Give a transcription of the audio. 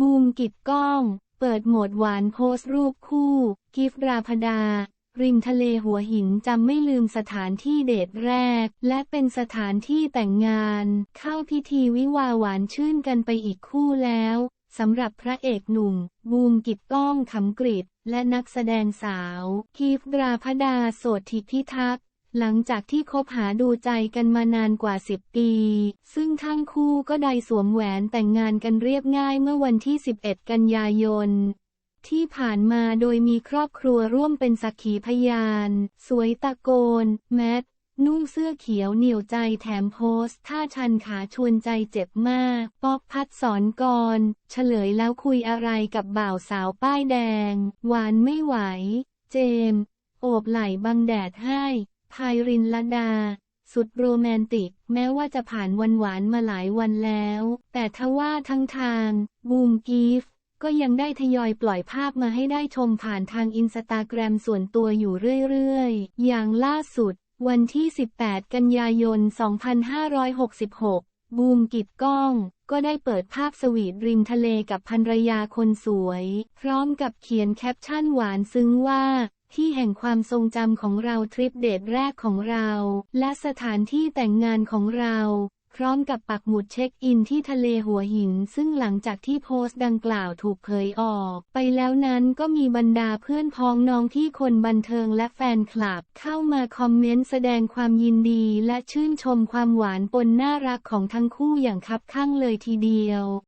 บูมกิดก้อง เปิดโหมดหวานโพสต์รูปคู่ กิฟราพดา ริมทะเลหัวหินจำไม่ลืมสถานที่เดทแรก และเป็นสถานที่แต่งงาน เข้าพิธีวิวาหวานชื่นกันไปอีกคู่แล้วสำหรับพระเอกหนุ่ม บูมกิดก้องขำกริดและนักแสดงสาวกีฟราพดาโสดทิพิทักษ์ หลังจากที่คบหาดูใจกันมานานกว่า 10 ปี ซึ่งทั้งคู่ก็ได้สวมแหวนแต่งงานกันเรียบง่ายเมื่อวันที่ 11 กันยายน ที่ผ่านมาโดยมีครอบครัวร่วมเป็นสักขีพยาน สวยตะโกน แมท นุ่งเสื้อเขียวเหนียวใจแถมโพสท่าชันขาชวนใจเจ็บมาก ป๊อกพัดสอนกร เฉลยแล้วคุยอะไรกับบ่าวสาวป้ายแดง หวานไม่ไหว เจมส์โอบไหล่บังแดดให้ พายรินละดา สุดโรแมนติก แม้ว่าจะผ่านวันหวานมาหลายวันแล้ว แต่ทว่าทั้งทาง บูมกีฟ ก็ยังได้ทยอยปล่อยภาพมาให้ได้ชมผ่านทางอินสตาแกรมส่วนตัวอยู่เรื่อยๆ อย่างล่าสุด วันที่ 18 กันยายน 2566บูมกิดก้อง ก็ได้เปิดภาพสวีทริมทะเลกับภรรยาคนสวย พร้อมกับเขียนแคปชั่นหวานซึ้งว่า ที่แห่งความทรงจำของเราทริปเดทแรกของเรา และสถานที่แต่งงานของเรา พร้อมกับปักหมุดเช็คอินที่ทะเลหัวหิน ซึ่งหลังจากที่โพสต์ดังกล่าวถูกเผยออก ไปแล้วนั้นก็มีบรรดาเพื่อนพ้องน้องที่คนบันเทิงและแฟนคลับ เข้ามาคอมเมนต์แสดงความยินดีและชื่นชมความหวานปนน่ารักของทั้งคู่อย่างคับข้างเลยทีเดียว